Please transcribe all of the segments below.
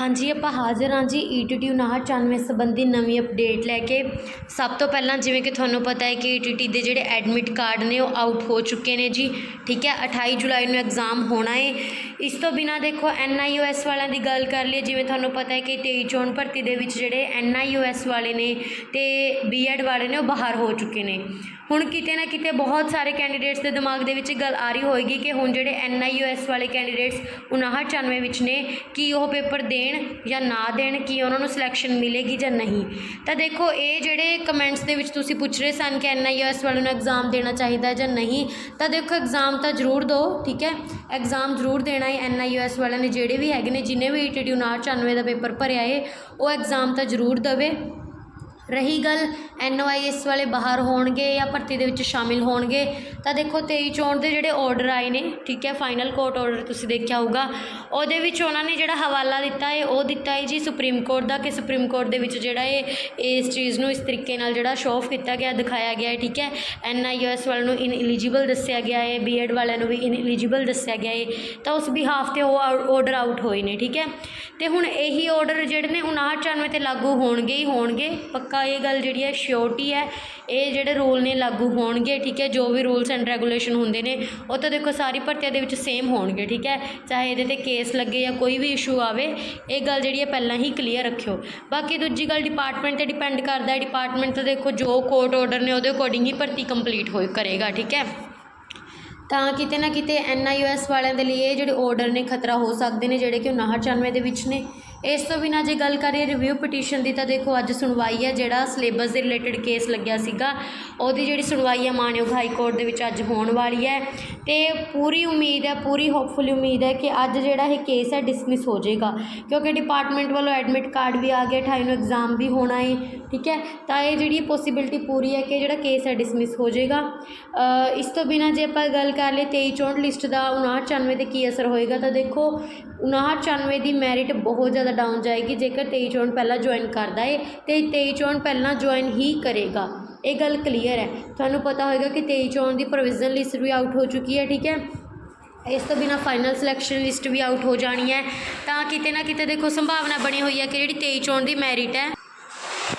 ਹਾਂਜੀ, ਆਪਾਂ ਹਾਜ਼ਰ ਹਾਂ ਜੀ E ਈਟੀਟੀ 5994 ਸੰਬੰਧੀ ਨਵੀਂ ਅਪਡੇਟ ਲੈ ਕੇ। ਸਭ ਤੋਂ ਪਹਿਲਾਂ ਜਿਵੇਂ ਕਿ ਤੁਹਾਨੂੰ ਪਤਾ ਹੈ ਕਿ ਈਟੀਟੀ ਦੇ ਜਿਹੜੇ ਐਡਮਿਟ ਕਾਰਡ ਨੇ, ਉਹ ਆਊਟ ਹੋ ਚੁੱਕੇ ਨੇ ਜੀ। ਠੀਕ ਹੈ 28 ਜੁਲਾਈ ਨੂੰ ਐਗਜ਼ਾਮ ਹੋਣਾ ਹੈ ਇਸ ਤੋਂ ਬਿਨਾ ਦੇਖੋ ਐਨਆਈਓਐਸ ਵਾਲਿਆਂ ਦੀ ਗੱਲ ਕਰ ਲਈਏ, ਜਿਵੇਂ ਤੁਹਾਨੂੰ ਪਤਾ ਹੈ ਕਿ 23 ਚੋਣ ਭਰਤੀ ਦੇ ਵਿੱਚ ਜਿਹੜੇ ਐਨਆਈਓਐਸ ਵਾਲੇ ਨੇ ਤੇ ਬੀਐਡ ਵਾਲੇ ਨੇ, ਉਹ ਬਾਹਰ ਹੋ ਚੁੱਕੇ ਨੇ। ਹੁਣ ਕਿਤੇ ਨਾ ਕਿਤੇ ਬਹੁਤ ਸਾਰੇ ਕੈਂਡੀਡੇਟਸ ਦੇ ਦਿਮਾਗ ਦੇ ਵਿੱਚ ਇਹ ਗੱਲ ਆ ਰਹੀ ਹੋਏਗੀ ਕਿ ਹੁਣ ਜਿਹੜੇ ਐਨਆਈਓਐਸ ਵਾਲੇ ਕੈਂਡੀਡੇਟਸ 5994 ਵਿੱਚ ਨੇ, ਕੀ ਉਹ ਪੇਪਰ ਦੇਣ ਜਾਂ ਨਾ ਦੇਣ, ਕੀ ਉਹਨਾਂ ਨੂੰ ਸਿਲੈਕਸ਼ਨ ਮਿਲੇਗੀ ਜਾਂ ਨਹੀਂ? ਤਾਂ ਦੇਖੋ, ਇਹ ਜਿਹੜੇ ਕਮੈਂਟਸ ਦੇ ਵਿੱਚ ਤੁਸੀਂ ਪੁੱਛ ਰਹੇ ਸਨ ਕਿ ਐਨਆਈਓਐਸ ਵਾਲਿਆਂ ਨੂੰ ਐਗਜ਼ਾਮ ਦੇਣਾ ਚਾਹੀਦਾ ਜਾਂ ਨਹੀਂ, ਤਾਂ ਦੇਖੋ ਐਗਜ਼ਾਮ ਤਾਂ ਜ਼ਰੂਰ ਦਿਓ, ਠੀਕ ਹੈ? ਐਗਜ਼ਾਮ ਜ਼ਰੂਰ ਦੇਣਾ ਹੈ ਐਨਆਈਓਐਸ ਵਾਲਿਆਂ ਨੇ, ਜਿਹੜੇ ਵੀ ਹੈਗੇ ਨੇ, ਜਿਨੇ ਵੀ ਈਟੀਟੀ 5994 ਦਾ ਪੇਪਰ ਭਰਿਆ ਏ, ਉਹ ਐਗਜ਼ਾਮ ਤਾਂ ਜ਼ਰੂਰ ਦੇਵੇ। ਰਹੀ ਗੱਲ ਐੱਨ ਓ ਆਈ ਐਨਓਆਈਐਸ ਵਾਲੇ ਬਾਹਰ ਹੋਣਗੇ ਜਾਂ ਭਰਤੀ ਦੇ ਵਿੱਚ ਸ਼ਾਮਿਲ ਹੋਣਗੇ, ਤਾਂ ਦੇਖੋ ਤੇਈ ਚੋਣ ਦੇ ਜਿਹੜੇ ਆਰਡਰ ਆਏ ਨੇ, ਠੀਕ ਹੈ ਫਾਈਨਲ ਕੋਰਟ ਆਰਡਰ ਤੁਸੀਂ ਦੇਖਿਆ ਹੋਊਗਾ, ਉਹਦੇ ਵਿੱਚ ਉਹਨਾਂ ਨੇ ਜਿਹੜਾ ਹਵਾਲਾ ਦਿੱਤਾ ਹੈ, ਉਹ ਦਿੱਤਾ ਹੈ ਜੀ ਸੁਪਰੀਮ ਕੋਰਟ ਦਾ, ਕਿ ਸੁਪਰੀਮ ਕੋਰਟ ਦੇ ਵਿੱਚ ਜਿਹੜਾ ਇਹ, ਇਸ ਚੀਜ਼ ਨੂੰ ਇਸ ਤਰੀਕੇ ਨਾਲ ਜਿਹੜਾ ਸ਼ੋਅ ਆਫ ਕੀਤਾ ਗਿਆ, ਦਿਖਾਇਆ ਗਿਆ ਹੈ, ਠੀਕ ਹੈ ਐਨਆਈਓਐਸ ਵਾਲਿਆਂ ਨੂੰ ਇਨ ਇਲੀਜੀਬਲ ਦੱਸਿਆ ਗਿਆ ਹੈ ਬੀਐਡ ਵਾਲਿਆਂ ਨੂੰ ਵੀ ਇਨ ਐਲੀਜੀਬਲ ਦੱਸਿਆ ਗਿਆ ਹੈ, ਤਾਂ ਉਸ ਬਿਹਾਫ ਤੇ ਉਹ ਆਰਡਰ ਆਊਟ ਹੋਏ ਨੇ, ਠੀਕ ਹੈ, ਤੇ ਹੁਣ ਇਹੀ ਆਰਡਰ ਜਿਹੜੇ ਨੇ 5994 ਤੇ ਲਾਗੂ ਹੋਣਗੇ ਹੀ ਹੋਣਗੇ, ਪੱਕਾ ਇਹ ਗੱਲ ਜਿਹੜੀ ਹੈ ਸ਼ਿਓਰਟੀ ਹੈ, ਇਹ ਜਿਹੜੇ ਰੂਲ ਨੇ ਲਾਗੂ ਹੋਣਗੇ, ਠੀਕ ਹੈ, ਜੋ ਵੀ ਰੂਲਸ ਐਂਡ ਰੈਗੂਲੇਸ਼ਨ ਹੁੰਦੇ ਨੇ, ਉਹ ਤਾਂ ਦੇਖੋ ਸਾਰੀ ਭਰਤੀਆਂ ਦੇ ਵਿੱਚ ਸੇਮ ਹੋਣਗੇ, ਠੀਕ ਹੈ, ਚਾਹੇ ਇਹਦੇ ਤੇ ਕੇਸ ਲੱਗੇ ਜਾਂ ਕੋਈ ਵੀ ਇਸ਼ੂ ਆਵੇ, ਇਹ ਗੱਲ ਜਿਹੜੀ ਹੈ ਪਹਿਲਾਂ ਹੀ ਕਲੀਅਰ ਰੱਖਿਓ। ਬਾਕੀ ਦੂਜੀ ਗੱਲ ਡਿਪਾਰਟਮੈਂਟ ਤੇ ਡਿਪੈਂਡ ਕਰਦਾ ਹੈ ਡਿਪਾਰਟਮੈਂਟ ਤਾਂ ਦੇਖੋ ਜੋ ਕੋਰਟ ਆਰਡਰ ਨੇ ਉਹਦੇ ਅਕੋਰਡਿੰਗ ਹੀ ਭਰਤੀ ਕੰਪਲੀਟ ਹੋਏ, ਕਰੇਗਾ, ਠੀਕ ਹੈ। ਤਾਂ ਕਿਤੇ ਨਾ ਕਿਤੇ ਐਨਆਈਓਐਸ ਵਾਲਿਆਂ ਦੇ ਲਈ ਇਹ ਜਿਹੜੇ ਆਰਡਰ ਨੇ ਖਤਰਾ ਹੋ ਸਕਦੇ ਨੇ, ਜਿਹੜੇ ਕਿ 5994 ਦੇ ਵਿੱਚ ਨੇ। ਇਸ ਤੋਂ ਬਿਨਾਂ ਜੇ ਗੱਲ ਕਰੀਏ ਰਿਵਿਊ ਪਟੀਸ਼ਨ ਦੀ ਤਾਂ ਦੇਖੋ ਅੱਜ ਸੁਣਵਾਈ ਹੈ, ਜਿਹੜਾ ਸਿਲੇਬਸ ਦੇ ਰਿਲੇਟਡ ਕੇਸ ਲੱਗਿਆ ਸੀਗਾ, ਉਹਦੀ ਜਿਹੜੀ ਸੁਣਵਾਈ ਹੈ ਮਾਨਯੋਗ ਹਾਈ ਕੋਰਟ ਦੇ ਵਿੱਚ ਅੱਜ ਹੋਣ ਵਾਲੀ ਹੈ। ਤੇ ਪੂਰੀ ਉਮੀਦ ਹੈ, ਪੂਰੀ ਹੋਪਫੁਲੀ ਉਮੀਦ ਹੈ ਕਿ ਅੱਜ ਜਿਹੜਾ ਇਹ ਕੇਸ ਹੈ ਡਿਸਮਿਸ ਹੋ ਜਾਏਗਾ। ਕਿਉਂਕਿ ਡਿਪਾਰਟਮੈਂਟ ਵੱਲੋਂ ਐਡਮਿਟ ਕਾਰਡ ਵੀ ਆ ਗਿਆ 28 ਨੂੰ ਐਗਜ਼ਾਮ ਵੀ ਹੋਣਾ ਹੈ ਠੀਕ ਹੈ? ਤਾਂ ਇਹ ਜਿਹੜੀ ਪੋਸੀਬਿਲਿਟੀ ਪੂਰੀ ਹੈ ਕਿ ਜਿਹੜਾ ਕੇਸ ਹੈ ਡਿਸਮਿਸ ਹੋ ਜਾਏਗਾ। ਇਸ ਤੋਂ ਬਿਨਾਂ ਜੇ ਆਪਾਂ ਗੱਲ ਕਰ ਲਈਏ 23 ਚੋਣ ਲਿਸਟ ਦਾ 5994 ਤੇ ਕੀ ਅਸਰ ਹੋਏਗਾ ਤਾਂ ਦੇਖੋ 5994 ਦੀ ਮੈਰਿਟ ਬਹੁਤ ਜ਼ਿਆਦਾ ਡਾਊਨ ਜਾਏਗੀ, ਜੇਕਰ 23 ਚੋਣ ਪਹਿਲਾਂ ਜੁਆਇਨ ਕਰਦਾ ਹੈ ਤੇ 23 ਚੋਣ ਪਹਿਲਾਂ ਜੁਆਇਨ ਹੀ ਕਰੇਗਾ। ਇਹ ਗੱਲ ਕਲੀਅਰ ਹੈ। ਤੁਹਾਨੂੰ ਪਤਾ ਹੋਏਗਾ ਕਿ 23 ਚੋਣ ਦੀ ਪ੍ਰੋਵੀਜ਼ਨਲ ਲਿਸਟ ਵੀ ਆਊਟ ਹੋ ਚੁੱਕੀ ਹੈ, ਠੀਕ ਹੈ? ਇਸ ਤੋਂ ਬਿਨਾ ਫਾਈਨਲ ਸਿਲੈਕਸ਼ਨ ਲਿਸਟ ਵੀ ਆਊਟ ਹੋ ਜਾਣੀ ਹੈ। ਤਾਂ ਕਿਤੇ ਨਾ ਕਿਤੇ ਦੇਖੋ, ਸੰਭਾਵਨਾ ਬਣੀ ਹੋਈ ਹੈ ਕਿ ਜਿਹੜੀ 23 ਚੋਣ ਦੀ ਮੈਰਿਟ ਹੈ,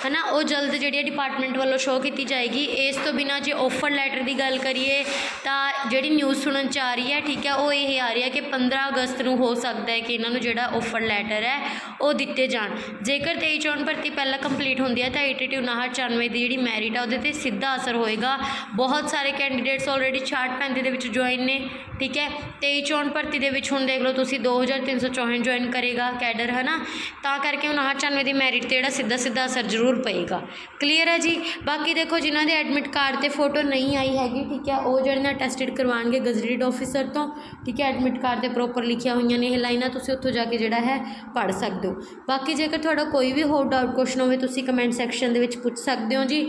ਹਨਾ, ਉਹ ਜਲਦ ਜਿਹੜੀ ਹੈ ਡਿਪਾਰਟਮੈਂਟ ਵੱਲੋਂ ਸ਼ੋਅ ਕੀਤੀ ਜਾਏਗੀ। ਇਸ ਤੋਂ ਬਿਨਾ ਜੇ ਆਫਰ ਲੈਟਰ ਦੀ ਗੱਲ ਕਰੀਏ, ਤਾਂ ਜਿਹੜੀ ਨਿਊਜ਼ ਸੁਣਨ ਚ ਆ ਰਹੀ ਹੈ, ਠੀਕ ਹੈ, ਉਹ ਇਹ ਆ ਰਹੀ ਹੈ ਕਿ 15 ਅਗਸਤ ਨੂੰ ਹੋ ਸਕਦਾ ਹੈ ਕਿ ਇਹਨਾਂ ਨੂੰ ਜਿਹੜਾ ਆਫਰ ਲੈਟਰ ਹੈ, ਉਹ ਦਿੱਤੇ ਜਾਣ। ਜੇਕਰ 23 ਚੋਣ ਭਰਤੀ ਪਹਿਲਾਂ ਕੰਪਲੀਟ ਹੁੰਦੀ ਹੈ, ਤਾਂ 8294 ਦੀ ਜਿਹੜੀ ਮੈਰਿਟ ਆ, ਉਹਦੇ ਤੇ ਸਿੱਧਾ ਅਸਰ ਹੋਏਗਾ। ਬਹੁਤ ਸਾਰੇ ਕੈਂਡੀਡੇਟਸ ਆਲਰੇਡੀ 6535 ਦੇ ਵਿੱਚ ਜੁਆਇਨ ਨੇ, ਠੀਕ ਹੈ। 23 ਚੋਣ ਭਰਤੀ ਦੇ ਵਿੱਚ ਹੁਣ ਦੇਖ ਲਓ ਤੁਸੀਂ 2364 ਜੁਆਇਨ ਕਰੇਗਾ ਕੈਡਰ ਹੈ ਨਾ ਤਾਂ ਕਰਕੇ 5994 ਦੀ ਮੈਰਿਟ ਤੇ ਜਿਹੜਾ ਸਿੱਧਾ ਸਿੱਧਾ ਅਸਰ ਜ਼ਰੂਰ ਪਏਗਾ। ਕਲੀਅਰ ਹੈ ਜੀ? ਬਾਕੀ ਦੇਖੋ, ਜਿਨ੍ਹਾਂ ਦੇ ਐਡਮਿਟ ਕਾਰਡ ਤੇ ਫੋਟੋ ਨਹੀਂ ਆਈ ਹੈਗੀ, ਠੀਕ ਹੈ, ਉਹ ਜਿਹੜੇ ਨਾ ਟੈਸਟਡ ਕਰਵਾਉਣਗੇ ਗਜ਼ਟਿਡ ਆਫੀਸਰ ਤੋਂ, ਠੀਕ ਹੈ ਐਡਮਿਟ ਕਾਰਡ ਤੇ ਪ੍ਰੋਪਰ ਲਿਖੀਆਂ ਹੋਈਆਂ ਨੇ ਇਹ ਲਾਈਨਾਂ, ਤੁਸੀਂ ਉੱਥੋਂ ਜਾ ਕੇ ਜਿਹੜਾ ਹੈ ਪੜ੍ਹ ਸਕਦੇ ਹੋ। ਬਾਕੀ ਜੇਕਰ ਤੁਹਾਡਾ ਕੋਈ ਵੀ ਹੋਰ ਡਾਊਟ ਕੁਐਸਚਨ ਹੋਵੇ, ਤੁਸੀਂ ਕਮੈਂਟ ਸੈਕਸ਼ਨ ਦੇ ਵਿੱਚ ਪੁੱਛ ਸਕਦੇ ਹੋ ਜੀ।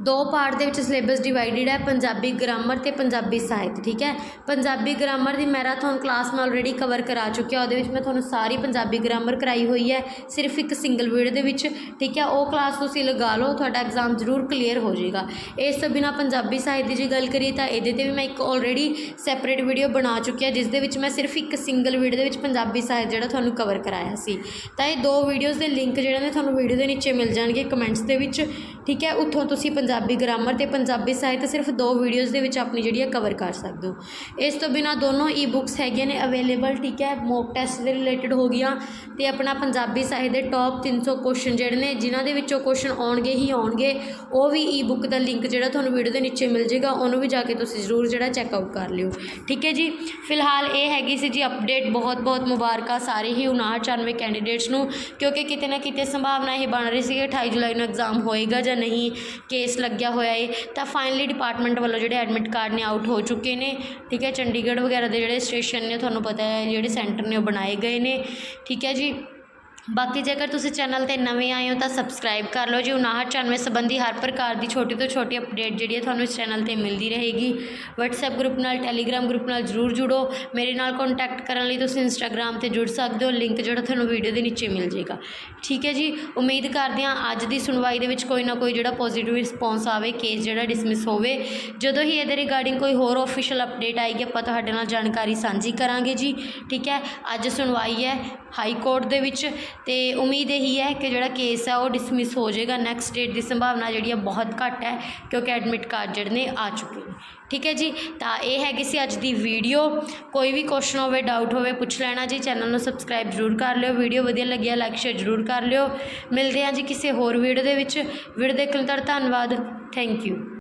ਦੋ ਪਾਰਟ ਦੇ ਵਿੱਚ ਸਿਲੇਬਸ ਡਿਵਾਈਡਡ ਹੈ, ਪੰਜਾਬੀ ਗ੍ਰਾਮਰ ਅਤੇ ਪੰਜਾਬੀ ਸਾਹਿਤ, ਠੀਕ ਹੈ? ਪੰਜਾਬੀ ਗ੍ਰਾਮਰ ਦੀ ਮੈਰਾਥਨ ਕਲਾਸ ਮੈਂ ਆਲਰੇਡੀ ਕਵਰ ਕਰਾ ਚੁੱਕਿਆ, ਉਹਦੇ ਵਿੱਚ ਮੈਂ ਤੁਹਾਨੂੰ ਸਾਰੀ ਪੰਜਾਬੀ ਗ੍ਰਾਮਰ ਕਰਾਈ ਹੋਈ ਹੈ, ਸਿਰਫ ਇੱਕ ਸਿੰਗਲ ਵੀਡੀਓ ਦੇ ਵਿੱਚ, ਠੀਕ ਹੈ? ਉਹ ਕਲਾਸ ਤੁਸੀਂ ਲਗਾ ਲਓ, ਤੁਹਾਡਾ ਐਗਜ਼ਾਮ ਜ਼ਰੂਰ ਕਲੀਅਰ ਹੋ ਜਾਏਗਾ। ਇਸ ਤੋਂ ਬਿਨਾ ਪੰਜਾਬੀ ਸਾਹਿਤ ਦੀ ਜੇ ਗੱਲ ਕਰੀਏ ਤਾਂ ਇਹਦੇ ਤੇ ਵੀ ਮੈਂ ਇੱਕ ਆਲਰੇਡੀ ਸੈਪਰੇਟ ਵੀਡੀਓ ਬਣਾ ਚੁੱਕਿਆ ਜਿਸ ਦੇ ਵਿੱਚ ਮੈਂ ਸਿਰਫ ਇੱਕ ਸਿੰਗਲ ਵੀਡੀਓ ਦੇ ਵਿੱਚ ਪੰਜਾਬੀ ਸਾਹਿਤ ਜਿਹੜਾ ਤੁਹਾਨੂੰ ਕਵਰ ਕਰਾਇਆ ਸੀ। ਤਾਂ ਇਹ ਦੋ ਵੀਡੀਓਜ਼ ਦੇ ਲਿੰਕ ਜਿਹੜੇ ਨੇ ਤੁਹਾਨੂੰ ਵੀਡੀਓ ਦੇ ਨੀਚੇ ਮਿਲ ਜਾਣਗੇ ਕਮੈਂਟਸ ਦੇ ਵਿੱਚ, ਠੀਕ ਹੈ? ਉੱਥੋਂ ਤੁਸੀਂ ਪੰਜਾਬੀ ਗ੍ਰਾਮਰ ਤੇ ਪੰਜਾਬੀ ਸਾਹਿਤ ਸਿਰਫ ਦੋ ਵੀਡੀਓਜ਼ ਦੇ ਵਿੱਚ ਆਪਣੀ ਜਿਹੜੀ ਹੈ ਕਵਰ ਕਰ ਸਕਦੇ ਹੋ। ਇਸ ਤੋਂ ਬਿਨਾ ਦੋਨੋਂ ਈ ਬੁੱਕਸ ਹੈਗੀਆਂ ਨੇ ਅਵੇਲੇਬਲ ਠੀਕ ਹੈ ਮੋਕ ਟੈਸਟ ਦੇ ਰਿਲੇਟਡ ਹੋ ਗਈਆਂ ਤੇ ਆਪਣਾ ਪੰਜਾਬੀ ਸਾਹਿਤ ਦੇ ਟੌਪ 300 ਕੁਐਸਚਨ ਜਿਹੜੇ ਨੇ, ਜਿਨ੍ਹਾਂ ਦੇ ਵਿੱਚੋਂ ਕੁਐਸਚਨ ਆਉਣਗੇ ਹੀ ਆਉਣਗੇ, ਉਹ ਵੀ ਈ ਬੁੱਕ ਦਾ ਲਿੰਕ ਜਿਹੜਾ ਤੁਹਾਨੂੰ ਵੀਡੀਓ ਦੇ ਨੀਚੇ ਮਿਲ ਜਾਏਗਾ, ਉਹਨੂੰ ਵੀ ਜਾ ਕੇ ਤੁਸੀਂ ਜ਼ਰੂਰ ਜਿਹੜਾ ਚੈੱਕ ਆਊਟ ਕਰ ਲਿਓ। ਠੀਕ ਹੈ ਜੀ, ਫਿਲਹਾਲ ਇਹ ਹੈਗੀ ਸੀ ਜੀ ਅਪਡੇਟ ਬਹੁਤ ਬਹੁਤ ਮੁਬਾਰਕਾਂ ਸਾਰੇ ਹੀ 5994 ਕੈਂਡੀਡੇਟਸ ਨੂੰ, ਕਿਉਂਕਿ ਕਿਤੇ ਨਾ ਕਿਤੇ ਸੰਭਾਵਨਾ ਇਹ ਬਣ ਰਹੀ ਸੀ ਕਿ 28 ਜੁਲਾਈ ਨੂੰ ਐਗਜ਼ਾਮ ਹੋਏਗਾ ਜਾਂ ਨਹੀਂ ਕੇਸ ਲੱਗਿਆ ਹੋਇਆ ਏ, ਤਾਂ ਫਾਈਨਲੀ ਡਿਪਾਰਟਮੈਂਟ ਵੱਲੋਂ ਜਿਹੜੇ ਐਡਮਿਟ ਕਾਰਡ ਨੇ ਆਊਟ ਹੋ ਚੁੱਕੇ ਨੇ। ਠੀਕ ਹੈ, ਚੰਡੀਗੜ੍ਹ ਵਗੈਰਾ ਦੇ ਜਿਹੜੇ ਸਟੇਸ਼ਨ ਨੇ, ਤੁਹਾਨੂੰ ਪਤਾ ਹੈ, ਜਿਹੜੇ ਸੈਂਟਰ ਨੇ ਉਹ ਬਣਾਏ ਗਏ ਨੇ। ਠੀਕ ਹੈ ਜੀ। ਬਾਕੀ ਜੇਕਰ ਤੁਸੀਂ ਚੈਨਲ ਤੇ ਨਵੇਂ ਆਏ ਹੋ ਤਾਂ ਸਬਸਕ੍ਰਾਈਬ ਕਰ ਲਓ ਜੀ। 5994 ਸੰਬੰਧੀ ਹਰ ਪ੍ਰਕਾਰ ਦੀ ਛੋਟੀ ਤੋਂ ਛੋਟੀ ਅਪਡੇਟ ਜਿਹੜੀ ਹੈ ਤੁਹਾਨੂੰ ਇਸ ਚੈਨਲ ਤੇ ਮਿਲਦੀ ਰਹੇਗੀ। WhatsApp ਗਰੁੱਪ ਨਾਲ, Telegram ਗਰੁੱਪ ਨਾਲ ਜਰੂਰ ਜੁੜੋ। ਮੇਰੇ ਨਾਲ ਕੰਟੈਕਟ ਕਰਨ ਲਈ ਤੁਸੀਂ Instagram ਤੇ ਜੁੜ ਸਕਦੇ ਹੋ। ਲਿੰਕ ਜਿਹੜਾ ਤੁਹਾਨੂੰ ਵੀਡੀਓ ਦੇ ਨੀਚੇ ਮਿਲ ਜਾਏਗਾ। ਠੀਕ ਹੈ ਜੀ? ਉਮੀਦ ਕਰਦੇ ਹਾਂ ਅੱਜ ਦੀ ਸੁਣਵਾਈ ਦੇ ਵਿੱਚ ਕੋਈ ਨਾ ਕੋਈ ਜਿਹੜਾ ਪੋਜ਼ਿਟਿਵ ਰਿਸਪੌਂਸ ਆਵੇ ਕੇਸ ਜਿਹੜਾ ਡਿਸਮਿਸ ਹੋਵੇ। ਜਦੋਂ ਹੀ ਇਹਦੇ ਰਿਗਾਰਡਿੰਗ ਕੋਈ ਹੋਰ ਆਫੀਸ਼ੀਅਲ ਅਪਡੇਟ ਆਏਗੀ, ਆਪਾਂ ਤੁਹਾਡੇ ਨਾਲ ਜਾਣਕਾਰੀ ਸਾਂਝੀ ਕਰਾਂਗੇ ਜੀ। ਠੀਕ ਹੈ? ਅੱਜ ਸੁਣਵਾਈ ਹੈ। ਹਾਈ ਕੋਰਟ ਦੇ ਵਿੱਚ ਅਤੇ ਉਮੀਦ ਇਹੀ ਹੈ ਕਿ ਜਿਹੜਾ ਕੇਸ ਹੈ ਉਹ ਡਿਸਮਿਸ ਹੋ ਜਾਏਗਾ ਨੈਕਸਟ ਡੇਟ ਦੀ ਸੰਭਾਵਨਾ ਜਿਹੜੀ ਹੈ ਬਹੁਤ ਘੱਟ ਹੈ ਕਿਉਂਕਿ ਐਡਮਿਟ ਕਾਰਡ ਜਿਹੜੇ ਨੇ ਆ ਚੁੱਕੇ ਨੇ। ਠੀਕ ਹੈ ਜੀ, ਤਾਂ ਇਹ ਹੈਗੀ ਸੀ ਅੱਜ ਦੀ ਵੀਡੀਓ ਕੋਈ ਵੀ ਕੁਐਸਚਨ ਹੋਵੇ ਡਾਊਟ ਹੋਵੇ, ਪੁੱਛ ਲੈਣਾ ਜੀ ਚੈਨਲ ਨੂੰ ਸਬਸਕ੍ਰਾਈਬ ਜ਼ਰੂਰ ਕਰ ਲਿਓ। ਵੀਡੀਓ ਵਧੀਆ ਲੱਗਿਆ ਲਾਈਕ ਸ਼ੇਅਰ ਜ਼ਰੂਰ ਕਰ ਲਿਓ। ਮਿਲਦੇ ਹਾਂ ਜੀ ਕਿਸੇ ਹੋਰ ਵੀਡੀਓ ਦੇ ਵਿੱਚ। ਵੀਡੀਓ ਦੇਖਣ ਲਈ ਤੁਹਾਡਾ ਧੰਨਵਾਦ। Thank you